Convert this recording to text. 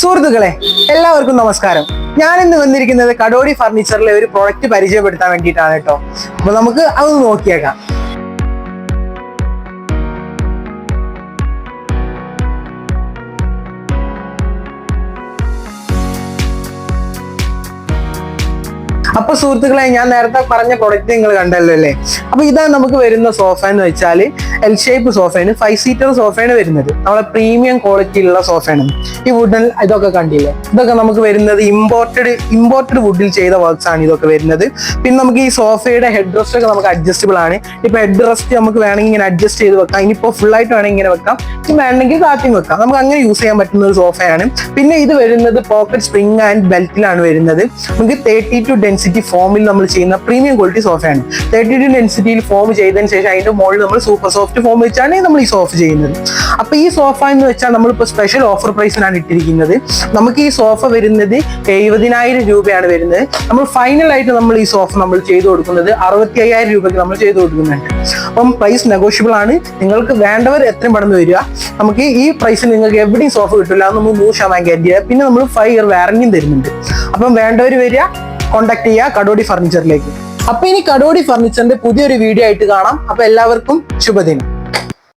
സുഹൃത്തുക്കളെ എല്ലാവർക്കും നമസ്കാരം. ഞാൻ ഇന്ന് വന്നിരിക്കുന്നത് കടോടി ഫർണിച്ചറിലെ ഒരു പ്രോഡക്റ്റ് പരിചയപ്പെടുത്താൻ വേണ്ടിയിട്ടാണ് കേട്ടോ. അപ്പൊ നമുക്ക് അതൊന്ന് നോക്കിയേക്കാം. അപ്പൊ സുഹൃത്തുക്കളെ ഞാൻ നേരത്തെ പറഞ്ഞ പ്രൊഡക്റ്റ് നിങ്ങൾ കണ്ടല്ലോ അല്ലേ? അപ്പൊ ഇതാ നമുക്ക് വരുന്ന സോഫ എന്ന് വെച്ചാൽ എൽ ഷേപ്പ് സോഫയാണ് ഫൈവ് സീറ്റർ സോഫയാണ് വരുന്നത്. നമ്മളെ പ്രീമിയം ക്വാളിറ്റി ഉള്ള സോഫയാണ് ഈ വുഡൻ ഇതൊക്കെ കണ്ടില്ലേ? ഇതൊക്കെ നമുക്ക് വരുന്നത് ഇമ്പോർട്ടഡ് ഇമ്പോർട്ടഡ് വുഡിൽ ചെയ്ത വർക്ക്സ് ആണ് ഇതൊക്കെ വരുന്നത്. പിന്നെ നമുക്ക് ഈ സോഫയുടെ ഹെഡ് റെസ്റ്റ് ഒക്കെ നമുക്ക് അഡ്ജസ്റ്റബിൾ ആണ്. ഇപ്പൊ ഹെഡ് റെസ്റ്റ് നമുക്ക് വേണമെങ്കിൽ ഇങ്ങനെ അഡ്ജസ്റ്റ് ചെയ്ത് വെക്കാം. ഇനിയിപ്പോ ഫുൾ ആയിട്ട് വേണമെങ്കിൽ ഇങ്ങനെ വെക്കാം. ഇനി വേണമെങ്കിൽ കാറ്റിംഗ് വെക്കാം. നമുക്ക് അങ്ങനെ യൂസ് ചെയ്യാൻ പറ്റുന്ന ഒരു സോഫയാണ് പിന്നെ ഇത് വരുന്നത് പോക്കറ്റ് സ്പ്രിംഗ് ആൻഡ് ബെൽറ്റിലാണ് വരുന്നത്. നമുക്ക് തേർട്ടി ടു ഡെൻസിറ്റി ഫോമിൽ നമ്മൾ ചെയ്യുന്ന പ്രീമിയം ക്വാളിറ്റി സോഫയാണ് തേർട്ടി ടു ഡെൻസിറ്റിയിൽ ഫോം ചെയ്തതിന് ശേഷം അതിന്റെ മുകളിൽ നമ്മൾ സൂപ്പർ സോഫ്റ്റ് ഫോം വെച്ചാണ് നമ്മൾ ഈ സോഫ ചെയ്യുന്നത്. അപ്പൊ ഈ സോഫ എന്ന് വെച്ചാൽ നമ്മളിപ്പോൾ സ്പെഷ്യൽ ഓഫർ പ്രൈസിനാണ് ഇട്ടിരിക്കുന്നത്. നമുക്ക് ഈ സോഫ വരുന്നത് എഴുപതിനായിരം രൂപയാണ് വരുന്നത്. നമ്മൾ ഫൈനലായിട്ട് നമ്മൾ ഈ സോഫ നമ്മൾ ചെയ്തു കൊടുക്കുന്നത് അറുപത്തി അയ്യായിരം രൂപയ്ക്ക് നമ്മൾ ചെയ്തു കൊടുക്കുന്നുണ്ട്. അപ്പം പ്രൈസ് നെഗോഷ്യബിൾ ആണ്. നിങ്ങൾക്ക് വേണ്ടവർ എത്രയും പെട്ടെന്ന് വരിക. നമുക്ക് ഈ പ്രൈസിൽ നിങ്ങൾക്ക് എവിടെയും സോഫ കിട്ടില്ല നമ്മൾ നൂറ് ശതമാനം ഗ്യാരണ്ടി പിന്നെ നമ്മൾ ഫൈവ് ഇയർ വാറന്റിയും തരുന്നുണ്ട്. അപ്പം വേണ്ടവർ വരിക. കോൺടാക്ട് ചെയ്യുക കടോടി ഫർണിച്ചറിലേക്ക് അപ്പൊ ഇനി കടോടി ഫർണിച്ചറിന്റെ പുതിയൊരു വീഡിയോ ആയിട്ട് കാണാം. അപ്പൊ എല്ലാവർക്കും ശുഭദിനം.